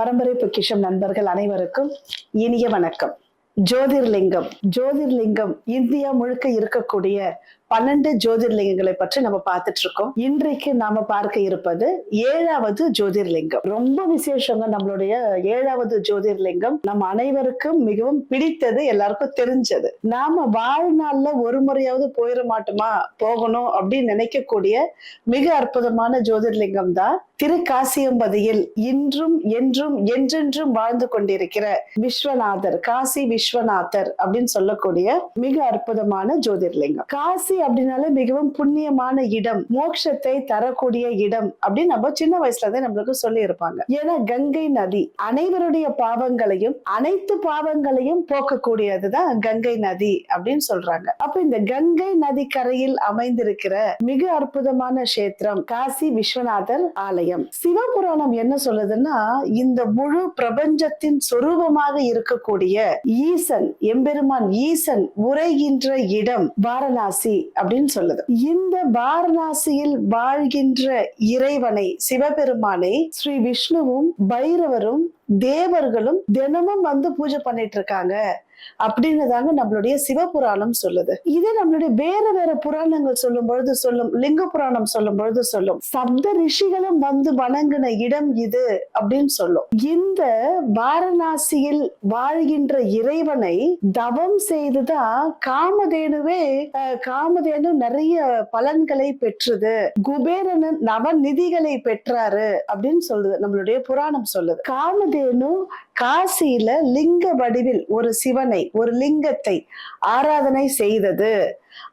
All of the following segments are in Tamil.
பரம்பரை பொக்கிஷம் நண்பர்கள் அனைவருக்கும் இனிய வணக்கம். ஜோதிர்லிங்கம் ஜோதிர்லிங்கம் இந்தியா முழுக்க இருக்கக்கூடிய பன்னெண்டு ஜோதிர்லிங்கங்களை பற்றி நம்ம பார்த்துட்டு இருக்கோம் இன்றைக்கு நாம பார்க்க இருப்பது ஏழாவது ஜோதிர்லிங்கம். ரொம்ப விசேஷங்க நம்மளுடைய ஏழாவது ஜோதிர்லிங்கம். நம் அனைவருக்கும் மிகவும் பிடித்தது எல்லாருக்கும் தெரிஞ்சது. நாம வாழ்நாள்ல ஒரு முறையாவது போயிட மாட்டோமா? போகணும் அப்படின்னு நினைக்கக்கூடிய மிக அற்புதமான ஜோதிர்லிங்கம் தான் திருக்காசியம்பதியில் இன்றும் என்றும் என்றென்றும் வாழ்ந்து கொண்டிருக்கிற விஸ்வநாதர் காசி விஸ்வநாதர் அப்படின்னு சொல்லக்கூடிய மிக அற்புதமான ஜோதிர்லிங்கம். காசி அப்படின்னாலே மிகவும் புண்ணியமான இடம் மோட்சத்தை தரக்கூடிய இடம் அப்படின்னு நம்ம சின்ன வயசுல இருந்தே நம்மளுக்கு சொல்லி இருப்பாங்க ஏன்னா கங்கை நதி அனைவருடைய பாவங்களையும் அனைத்து பாவங்களையும் போக்கக்கூடியதுதான் கங்கை நதி அப்படின்னு சொல்றாங்க. அப்ப இந்த கங்கை நதி கரையில் அமைந்திருக்கிற மிக அற்புதமான கஷேத்திரம் காசி விஸ்வநாதர் ஆலயம். சிவபுராணம் என்ன சொல்லுதுன்னா இந்த முழு பிரபஞ்சத்தின் சொரூபமாக இருக்கக்கூடிய ஈசன் எம்பெருமான் ஈசன் உரைகின்ற இடம் வாரணாசி. அப்படின்னு சொல்லுது. இந்த வாரணாசியில் வாழ்கின்ற இறைவனை சிவபெருமானை ஸ்ரீ விஷ்ணுவும் பைரவரும் தேவர்களும் தினமும் வந்து பூஜை பண்ணிட்டு இருக்காங்க. அப்படிங்கிறதாங்க நம்மளுடைய சிவபுராணம் சொல்லுது. இதே நம்மளுடைய வேற வேற புராணங்கள் சொல்லும் பொழுது சொல்லும் லிங்க புராணம் சொல்லும் பொழுது சொல்லும். சப்த ரிஷிகளும் வந்து வணங்கின இடம் இது அப்படின்னு சொல்லும். இந்த வாரணாசியில் வாழ்கின்ற இறைவனை தவம் செய்துதான் காமதேனுவே காமதேனு நிறைய பலன்களை பெற்றது. குபேரனன் நவநிதிகளை பெற்றாரு அப்படின்னு சொல்லுது நம்மளுடைய புராணம் சொல்லுது. காமதேனு காசியில லிங்க வடிவில் ஒரு சிவன் ஒரு லிங்கத்தை ஆராதனை செய்தது.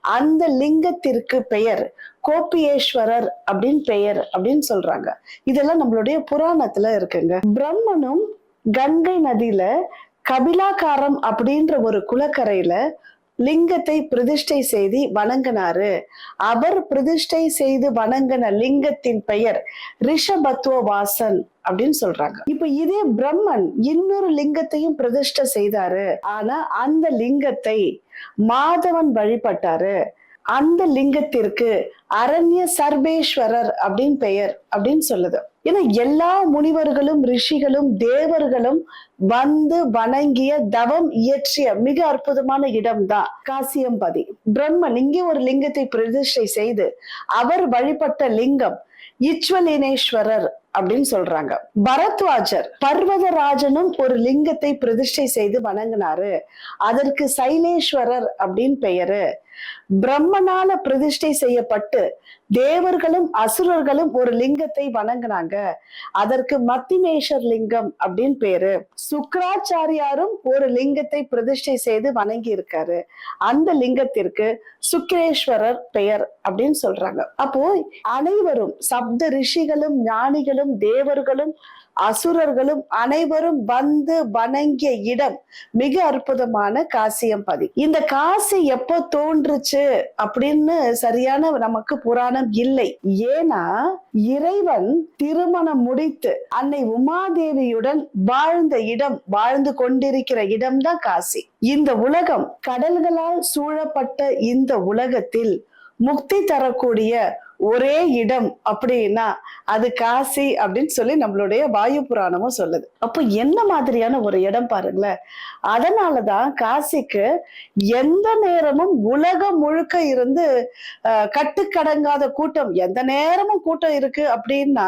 அந்த லிங்கத்திற்கு பெயர் கோபியேஸ்வரர் அப்படின்னு பெயர் அப்படின்னு சொல்றாங்க. இதெல்லாம் நம்மளுடைய புராணத்துல இருக்குங்க. பிரம்மனும் கங்கை நதியில கபிலாகாரம் அப்படின்ற ஒரு குளக்கரையில லிங்கத்தை பிரதிஷ்டை செய்து வணங்கினாரு. அவர் பிரதிஷ்டை செய்து வணங்கின லிங்கத்தின் பெயர் ரிஷபத்துவ வாசன் அப்படின்னு சொல்றாங்க. இப்ப இதே பிரம்மன் இன்னொரு லிங்கத்தையும் பிரதிஷ்டை செய்தாரு. ஆனா அந்த லிங்கத்தை மாதவன் வழிபட்டாரு. அந்த லிங்கத்திற்கு அரண்ய சர்வேஸ்வரர் அப்படின்னு பெயர் அப்படின்னு சொல்லுது. ஏன்னா எல்லா முனிவர்களும் ரிஷிகளும் தேவர்களும் வந்து வணங்கிய தவம் இயற்றிய மிக அற்புதமான இடம்தான் காசியம்பதி. பிரம்மன் இங்கே ஒரு லிங்கத்தை பிரதிஷ்டை செய்து அவர் வழிபட்ட லிங்கம் இச்வலினேஸ்வரர் அப்படின்னு சொல்றாங்க. பரத்வாஜர் பர்வதராஜனும் ஒரு லிங்கத்தை பிரதிஷ்டை செய்து வணங்கினாரு. அதற்கு சைலேஸ்வரர் அப்படின்னு பெயரு. பிரம்மனால பிரதிஷ்டை செய்யப்பட்டு தேவர்களும் அசுரர்களும் ஒரு லிங்கத்தை வணங்கினாங்க. அதற்கு மத்திமேஷர் லிங்கம் அப்படின்னு பேரு. சுக்கராச்சாரியாரும் ஒரு லிங்கத்தை பிரதிஷ்டை செய்து வணங்கி இருக்காரு அந்த லிங்கத்திற்கு சுக்கிரேஸ்வரர் பெயர் அப்படின்னு சொல்றாங்க. அப்போ அனைவரும் சப்த ரிஷிகளும் ஞானிகளும் தேவர்களும் அசுரர்களும் அனைவரும் வந்து வணங்கிய இடம். மிக அற்புதமான காசியம்பதி இந்த காசி எப்போ தோன்றுச்சு அப்படின்னு சரியான நமக்கு புராணம் இல்லை. ஏன்னா இறைவன் திருமணம் முடித்து அன்னை உமாதேவியுடன் வாழ்ந்த இடம் வாழ்ந்து கொண்டிருக்கிற இடம்தான் காசி. இந்த உலகம் கடல்களால் சூழப்பட்ட இந்த உலகத்தில் முக்தி தரக்கூடிய ஒரே இடம் அப்படின்னா அது காசி அப்படின்னு சொல்லி நம்மளுடைய வாயு புராணமும் சொல்லுது. அப்போ என்ன மாதிரியான ஒரு இடம் பாருங்களேன். அதனாலதான் காசிக்கு எந்த நேரமும் உலகம் முழுக்க இருந்து அஹ், கட்டுக்கடங்காத கூட்டம் எந்த நேரமும் கூட்டம் இருக்கு அப்படின்னா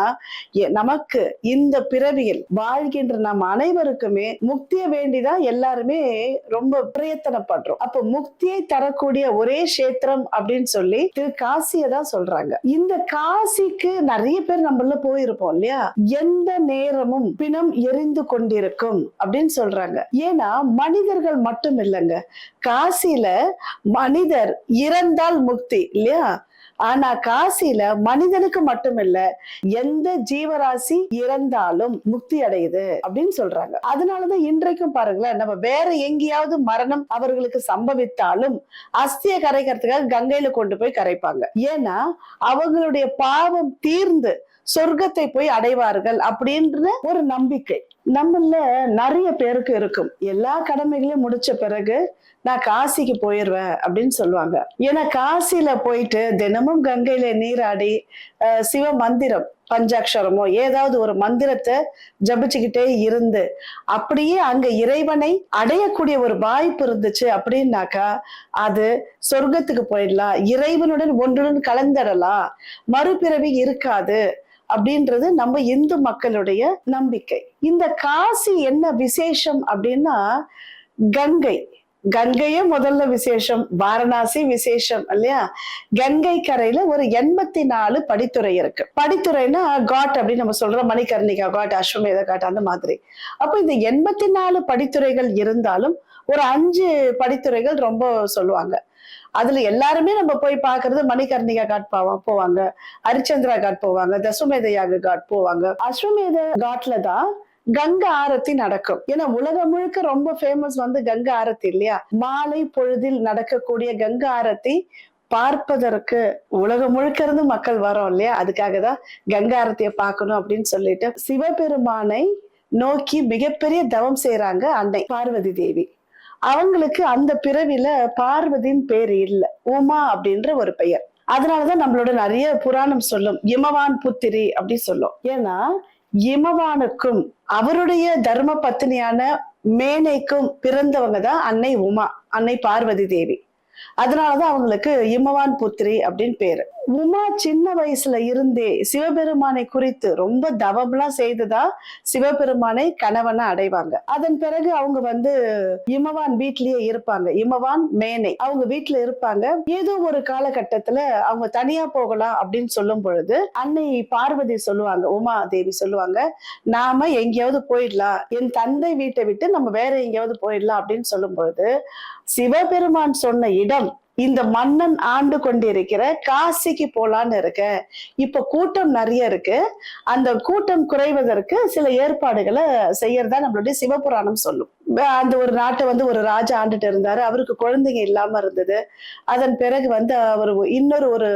எ- நமக்கு இந்த பிறவியில் வாழ்கின்ற நம் அனைவருக்குமே முக்தியை வேண்டிதான் எல்லாருமே ரொம்ப பிரயத்தனப்படுறோம். அப்போ முக்தியை தரக்கூடிய ஒரே கஷேத்திரம் அப்படின்னு சொல்லி திரு காசியை தான் சொல்றாங்க. இந்த காசிக்கு நிறைய பேர் நம்மள போயிருப்போம் இல்லையா? எந்த நேரமும் பிணம் எரிந்து கொண்டிருக்கும் அப்படின்னு சொல்றாங்க. ஏன்னா மனிதர்கள் மட்டும் இல்லைங்க. காசியில மனிதர் இறந்தால் முக்தி இல்லையா? ஆனா காசில மனிதனுக்கு மட்டுமில்ல எந்த ஜீவராசி இறந்தாலும் முக்தி அடையுது அப்படின்னு சொல்றாங்க. அதனாலதான் இன்றைக்கும் பாருங்களேன் நம்ம வேற எங்கேயாவது மரணம் அவர்களுக்கு சம்பவித்தாலும் அஸ்திய கரைக்கிறதுக்காக கங்கையில கொண்டு போய் கரைப்பாங்க. ஏன்னா அவங்களுடைய பாவம் தீர்ந்து சொர்க்கத்தை போய் அடைவார்கள் அப்படின்ற ஒரு நம்பிக்கை. நம்மள நிறைய பேருக்கு இருக்கும். எல்லா கடமைகளையும் முடிச்ச பிறகு நான் காசிக்கு போயிடுவேன் அப்படின்னு சொல்லுவாங்க. ஏன்னா காசியில போயிட்டு தினமும் கங்கையில நீராடி சிவ மந்திரம் பஞ்சாட்சரமோ ஏதாவது ஒரு மந்திரத்தை ஜபிச்சுக்கிட்டே இருந்து அப்படியே அங்க இறைவனை அடையக்கூடிய ஒரு வாய்ப்பு இருந்துச்சு அப்படின்னாக்கா அது சொர்க்கத்துக்கு போயிடலாம். இறைவனுடன் ஒன்றுடன் கலந்துடலாம். மறுபிறவி இருக்காது. அப்படின்றது நம்ம இந்து மக்களுடைய நம்பிக்கை. இந்த காசி என்ன விசேஷம் அப்படின்னா கங்கை. கங்கையே முதல்ல விசேஷம் வாரணாசி விசேஷம் இல்லையா? கங்கை கரையில ஒரு எண்பத்தி நாலு படித்துறை இருக்கு. படித்துறைனா காட் அப்படின்னு நம்ம சொல்றோம். மணிகர்ணிகா காட் அஸ்வமேத காட் அந்த மாதிரி. அப்போ இந்த எண்பத்தி நாலு படித்துறைகள் இருந்தாலும் ஒரு அஞ்சு படித்துறைகள் ரொம்ப சொல்லுவாங்க. அதுல எல்லாருமே நம்ம போய் பாக்குறது மணிகர்ணிகா காட் போவா போவாங்க ஹரிச்சந்திரா காட் போவாங்க தசுமேத யாக காட் போவாங்க. அஸ்வமேத காட்ல தான் கங்கா ஆரத்தி நடக்கும். ஏன்னா உலகம் முழுக்க ரொம்ப ஃபேமஸ் வந்து கங்கா ஆரத்தி இல்லையா? மாலை பொழுதில் நடக்கக்கூடிய கங்கா ஆரத்தி பார்ப்பதற்கு உலகம் முழுக்க இருந்து மக்கள் வரோம் இல்லையா? அதுக்காக தான் கங்கா ஆரத்தியை பார்க்கணும் அப்படின்னு சொல்லிட்டு சிவபெருமானை நோக்கி மிகப்பெரிய தவம் செய்யறாங்க அன்னை பார்வதி தேவி. அவங்களுக்கு அந்த பிறவில பார்வதியின் பேர் இல்ல. உமா அப்படின்ற ஒரு பெயர். அதனாலதான் நம்மளோட நிறைய புராணம் சொல்லும். இமவான் புத்திரி அப்படி சொல்லும். ஏன்னா இமவானுக்கும் அவருடைய தர்ம பத்தினியான மேனைக்கும் பிறந்தவங்க தான் அன்னை உமா அன்னை பார்வதி தேவி. அதனாலதான் அவங்களுக்கு இமவான் புத்திரி அப்படின்னு பேரு. உமா சின்ன வயசுல இருந்தே சிவபெருமானை குறித்து ரொம்ப தவம்லாம் செய்துதா சிவபெருமானை கணவனை அடைவாங்க. அதன் பிறகு அவங்க வந்து இமவான் வீட்லயே இருப்பாங்க. இமவான் மேனை. அவங்க வீட்டுல இருப்பாங்க. ஏதோ ஒரு காலகட்டத்துல அவங்க தனியா போகலாம் அப்படின்னு சொல்லும் பொழுது அன்னை பார்வதி சொல்லுவாங்க உமா தேவி சொல்லுவாங்க நாம எங்கேயாவது போயிடலாம். என் தந்தை வீட்டை விட்டு நம்ம வேற எங்கேயாவது போயிடலாம். அப்படின்னு சொல்லும் பொழுது சிவபெருமான் சொன்ன இடம் இந்த மன்னன் ஆண்டு கொண்டிருக்கிற காசிக்கு போலான்னு இருக்க. இப்ப கூட்டம் நிறைய இருக்கு. அந்த கூட்டம் குறைவதற்கு சில ஏற்பாடுகளை செய்யறதா நம்மளுடைய சிவபுராணம் சொல்லும். அந்த ஒரு நாட்டை வந்து ஒரு ராஜா ஆண்டுட்டு இருந்தாரு. அவருக்கு குழந்தைங்க இல்லாம இருந்தது. அதன் பிறகு வந்து அவர் இன்னொரு ஒரு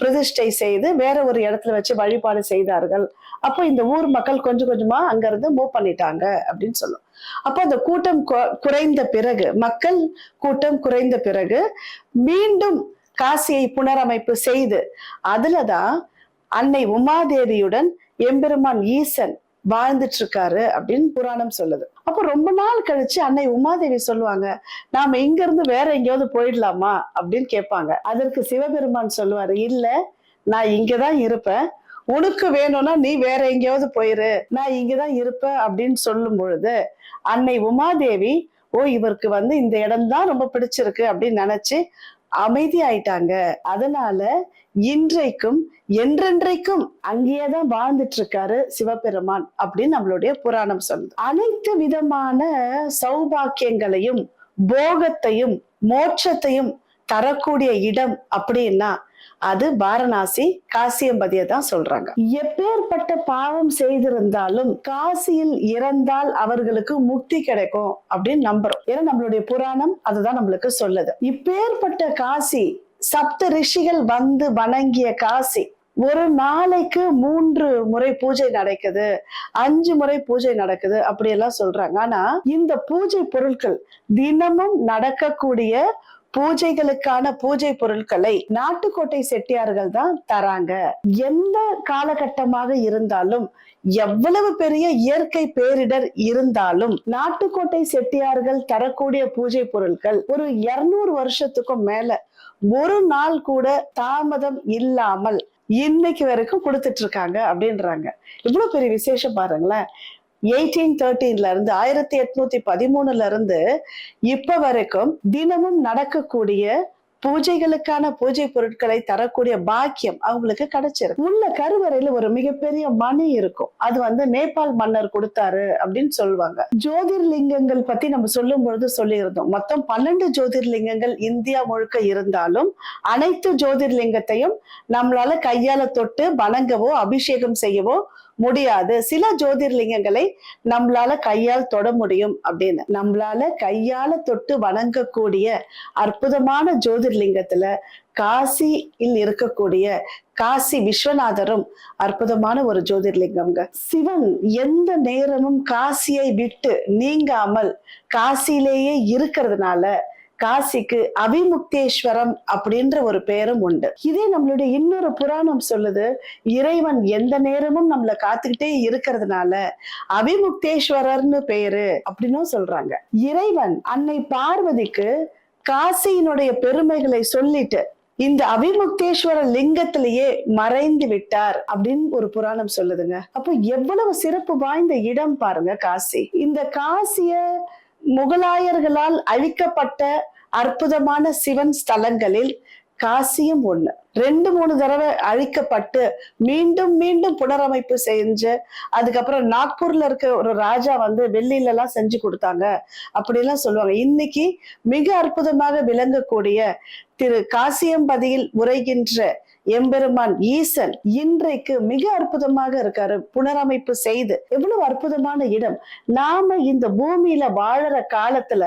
பிரதிஷ்டை செய்து வேற ஒரு இடத்துல வச்சு வழிபாடு செய்தார்கள். அப்போ இந்த ஊர் மக்கள் கொஞ்சம் கொஞ்சமா அங்க இருந்து மூவ் பண்ணிட்டாங்க அப்படின்னு சொல்லும். அப்போ அந்த கூட்டம் குறைந்த பிறகு மக்கள் கூட்டம் குறைந்த பிறகு மீண்டும் காசியை புனரமைப்பு செய்து அதுலதான் அன்னை உமாதேவியுடன் எம்பெருமான் ஈசன் வாழ்ந்துட்டு இருக்காரு அப்படின்னு புராணம் சொல்லுது. அப்போ ரொம்ப நாள் கழிச்சு அன்னை உமாதேவி சொல்லுவாங்க நாம இங்க இருந்து வேற எங்கேயாவது போயிடலாமா? அப்படின்னு கேட்பாங்க. அதற்கு சிவபெருமான் சொல்லுவாரு இல்ல நான் இங்கதான் இருப்பேன். உனக்கு வேணும்னா நீ வேற எங்கேயாவது போயிரு. நான் இங்கதான் இருப்பேன். அப்படின்னு சொல்லும் பொழுது அன்னை உமாதேவி ஓ இவருக்கு வந்து இந்த இடம்தான் ரொம்ப பிடிச்சிருக்கு அப்படின்னு நினைச்சு அமைதி ஆயிட்டாங்க அதனால இன்றைக்கும் என்றென்றைக்கும் அங்கேயேதான் வாழ்ந்துட்டு இருக்காரு சிவபெருமான் அப்படின்னு நம்மளுடைய புராணம் சொல்லுது. அனைத்து விதமான சௌபாக்கியங்களையும் போகத்தையும் மோட்சத்தையும் தரக்கூடிய இடம் அப்படின்னா அது வாரணாசி காசியம்பதியை தான் சொல்றாங்க. எப்பேற்பட்ட பாவம் செய்திருந்தாலும் காசியில் இறந்தால் அவர்களுக்கு முக்தி கிடைக்கும் அப்படின்னு நம்புறோம். ஏன்னா நம்மளுடைய புராணம் அதுதான் நம்மளுக்கு சொல்லுது. இப்பேற்பட்ட காசி சப்த ரிஷிகள் வந்து வணங்கிய காசி ஒரு நாளைக்கு மூன்று முறை பூஜை நடக்குது அஞ்சு முறை பூஜை நடக்குது அப்படி எல்லாம் சொல்றாங்க. ஆனா இந்த பூஜை பொருட்கள் தினமும் நடக்கக்கூடிய பூஜைகளுக்கான பூஜை பொருட்களை நாட்டுக்கோட்டை செட்டியார்கள் தான் தராங்க. எந்த காலகட்டமாக இருந்தாலும் எவ்வளவு பெரிய இயற்கை பேரிடர் இருந்தாலும் நாட்டுக்கோட்டை செட்டியார்கள் தரக்கூடிய பூஜை பொருட்கள் ஒரு இருநூறு வருஷத்துக்கும் மேல ஒரு நாள் கூட தாமதம் இல்லாமல் இன்னைக்கு வரைக்கும் கொடுத்துட்டு இருக்காங்க அப்படின்றாங்க. இவ்வளவு பெரிய விசேஷம் பாருங்களேன். எயிட்டீன் தேர்ட்டீன்ல இருந்து ஆயிரத்தி எட்நூத்தி பதிமூணுல இருந்து இப்ப வரைக்கும் தினமும் நடக்கக்கூடிய பூஜைகளுக்கான பூஜை பொருட்களை தரக்கூடிய பாக்கியம் அவங்களுக்கு கிடைச்சிருக்கு. உள்ள கருவறையில ஒரு மிகப்பெரிய மணி இருக்கும். அது வந்து நேபாள் மன்னர் கொடுத்தாரு அப்படின்னு சொல்லுவாங்க. ஜோதிர்லிங்கங்கள் பத்தி நம்ம சொல்லும் பொழுது சொல்லியிருந்தோம். மொத்தம் பன்னெண்டு ஜோதிர்லிங்கங்கள் இந்தியா முழுக்க இருந்தாலும் அனைத்து ஜோதிர்லிங்கத்தையும் நம்மளால கையால தொட்டு வணங்கவோ அபிஷேகம் செய்யவோ முடியாது. சில ஜோதிர்லிங்கங்களை நம்மளால கையால் தொட முடியும் அப்படின்னு. நம்மளால கையால தொட்டு வணங்கக்கூடிய அற்புதமான ஜோதிர்லிங்கத்துல காசியில் இருக்கக்கூடிய காசி விஸ்வநாதரும் அற்புதமான ஒரு ஜோதிர்லிங்கம்ங்க. சிவன் எந்த நேரமும் காசியை விட்டு நீங்காமல் காசியிலேயே இருக்கிறதுனால காசிக்கு அபிமுக்தேஸ்வரம் அப்படின்ற ஒரு பெயரும் உண்டு. இதே நம்மளுடைய இன்னொரு புராணம் சொல்லுது இறைவன் எந்த நேரமும் நம்மளை காத்துக்கிட்டே இருக்கிறதுனால அபிமுக்தேஸ்வரர்னு பேரு அப்படின்னும் சொல்றாங்க. இறைவன் அன்னை பார்வதிக்கு காசியினுடைய பெருமைகளை சொல்லிட்டு இந்த அபிமுக்தேஸ்வர லிங்கத்திலேயே மறைந்து விட்டார் அப்படின்னு ஒரு புராணம் சொல்லுதுங்க. அப்போ எவ்வளவு சிறப்பு வாய்ந்த இடம் பாருங்க காசி. இந்த காசிய முகலாயர்களால் அழிக்கப்பட்ட அற்புதமான சிவன் ஸ்தலங்களில் காசியும் ஒண்ணு. ரெண்டு மூணு தடவை அழிக்கப்பட்டு மீண்டும் மீண்டும் புனரமைப்பு செஞ்சு அதுக்கப்புறம் நாக்பூர்ல இருக்க ஒரு ராஜா வந்து வெள்ளில எல்லாம் செஞ்சு கொடுத்தாங்க. அப்படிலாம் சொல்லுவாங்க. இன்னைக்கு மிக அற்புதமாக விளங்கக்கூடிய திரு காசியம்பதியில் உரைகின்ற எம்பெருமான் ஈசன் இன்றைக்கு மிக அற்புதமாக இருக்காரு. புனரமைப்பு செய்து எவ்வளவு அற்புதமான இடம். நாம இந்த பூமியில வாழற காலத்துல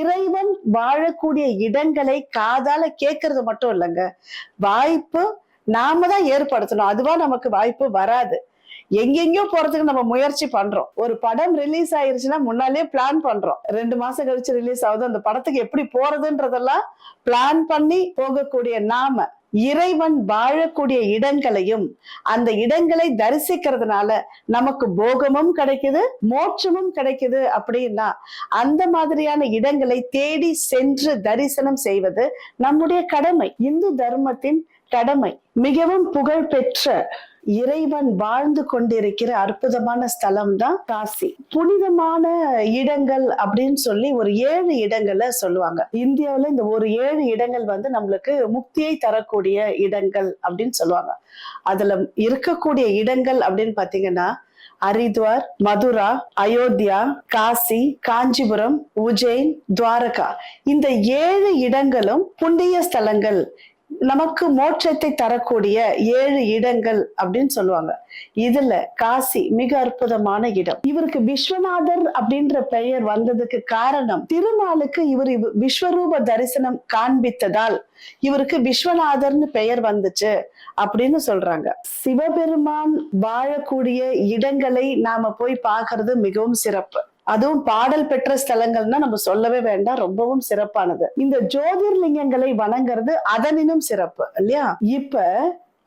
இறைவன் வாழக்கூடிய இடங்களை காதால கேட்கறது மட்டும் இல்லைங்க. வாய்ப்பு நாம தான் ஏற்படுத்தணும். அதுவா நமக்கு வாய்ப்பு வராது. எங்கெங்கயோ போறதுக்கு நம்ம முயற்சி பண்றோம். ஒரு படம் ரிலீஸ் ஆயிருச்சுன்னா முன்னாலே பிளான் பண்றோம். ரெண்டு மாசம் கழிச்சு ரிலீஸ் ஆகுது. அந்த படத்துக்கு எப்படி போறதுன்றதெல்லாம் பிளான் பண்ணி போகக்கூடிய நாம இறைவன் வாழக்கூடிய இடங்களையும் அந்த இடங்களை தரிசிக்கிறதுனால நமக்கு போகமும் கிடைக்குது மோட்சமும் கிடைக்குது அப்படின்னா அந்த மாதிரியான இடங்களை தேடி சென்று தரிசனம் செய்வது நம்முடைய கடமை. இந்து தர்மத்தின் கடமை. மிகவும் புகழ்பெற்ற இறைவன் வாழ்ந்து கொண்டிருக்கிற அற்புதமான ஸ்தலம் தான் காசி. புனிதமான இடங்கள் அப்படின்னு சொல்லி ஒரு ஏழு இடங்களை சொல்லுவாங்க. இந்தியாவில இந்த ஒரு ஏழு இடங்கள் வந்து நம்மளுக்கு முக்தியை தரக்கூடிய இடங்கள் அப்படின்னு சொல்லுவாங்க. அதுல இருக்கக்கூடிய இடங்கள் அப்படின்னு பாத்தீங்கன்னா ஹரித்வார் மதுரா அயோத்தியா காசி காஞ்சிபுரம் உஜ்ஜைன் துவாரகா. இந்த ஏழு இடங்களும் புண்ணிய ஸ்தலங்கள் நமக்கு மோட்சத்தை தரக்கூடிய ஏழு இடங்கள் அப்படின்னு சொல்லுவாங்க. இதுல காசி மிக அற்புதமான இடம். இவருக்கு விஸ்வநாதர் அப்படின்ற பெயர் வந்ததுக்கு காரணம் திருமாலுக்கு இவர் விஸ்வரூப தரிசனம் காண்பித்ததால் இவருக்கு விஸ்வநாதர்னு பெயர் வந்துச்சு அப்படின்னு சொல்றாங்க. சிவபெருமான் வாழக்கூடிய இடங்களை நாம போய் பார்க்கறது மிகவும் சிறப்பு. அதுவும் பாடல் பெற்ற ஸ்தலங்கள்னா நம்ம சொல்லவே வேண்டாம் ரொம்பவும் சிறப்பானது. இந்த ஜோதிர்லிங்கங்களை வணங்குறது அதனினும் சிறப்பு இல்லையா? இப்ப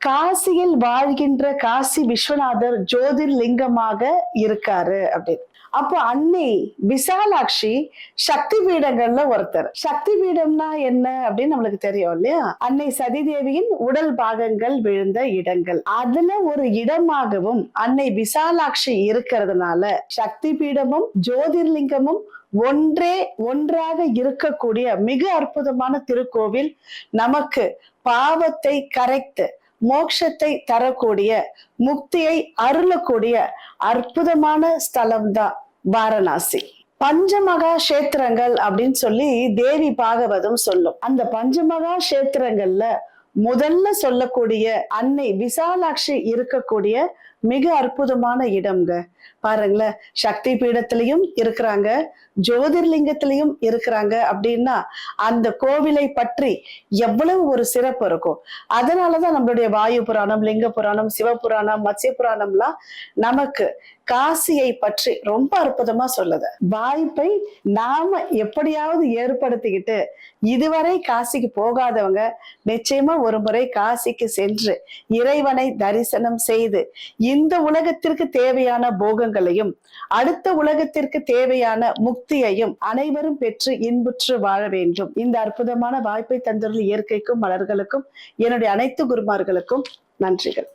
காசியில் வாழ்கின்ற காசி விஸ்வநாதர் ஜோதிர்லிங்கமாக இருக்காரு அப்படின்னு. அப்போ அன்னை விசாலாட்சி சக்தி பீடங்கள்ல ஒருத்தர். சக்தி பீடம்னா என்ன அப்படின்னு நம்மளுக்கு தெரியும் இல்லையா? அன்னை சதிதேவியின் உடல் பாகங்கள் விழுந்த இடங்கள். அதுல ஒரு இடமாகவும் அன்னை விசாலாட்சி இருக்கிறதுனால சக்தி பீடமும் ஜோதிர்லிங்கமும் ஒன்றே ஒன்றாக இருக்கக்கூடிய மிக அற்புதமான திருக்கோவில் நமக்கு பாவத்தை கரைத்து மோட்சத்தை தரக்கூடிய முக்தியை அருளக்கூடிய அற்புதமான ஸ்தலம் தான் வாரணாசி. பஞ்சமகா கஷேத்திரங்கள் அப்படின்னு சொல்லி தேவி பாகவதம் சொல்லும். அந்த பஞ்சமகா கஷேத்திரங்கள்ல முதல்ல சொல்லக்கூடிய அன்னை விசாலாட்சி இருக்கக்கூடிய மிக அற்புதமான இடம்ங்க. பாருங்களேன் சக்தி பீடத்திலையும் இருக்கிறாங்க ஜோதிர்லிங்கத்திலையும் இருக்கிறாங்க அப்படின்னா அந்த கோவிலை பற்றி எவ்வளவு ஒரு சிறப்பு இருக்கும். அதனாலதான் நம்மளுடைய வாயு புராணம் லிங்க புராணம் சிவபுராணம் மத்ய புராணம்லாம் நமக்கு காசியை பற்றி ரொம்ப அற்புதமா சொல்லுது. வாய்ப்பை நாம எப்படியாவது ஏற்படுத்திக்கிட்டு இதுவரை காசிக்கு போகாதவங்க நிச்சயமா ஒரு முறை காசிக்கு சென்று இறைவனை தரிசனம் செய்து இந்த உலகத்திற்கு தேவையான போகங்களையும் அடுத்த உலகத்திற்கு தேவையான முக்தியையும் அனைவரும் பெற்று இன்புற்று வாழ வேண்டும். இந்த அற்புதமான வாய்ப்பை தந்துள்ள இயற்கைக்கும் மலர்களுக்கும் என்னுடைய அனைத்து குருமார்களுக்கும் நன்றிகள்.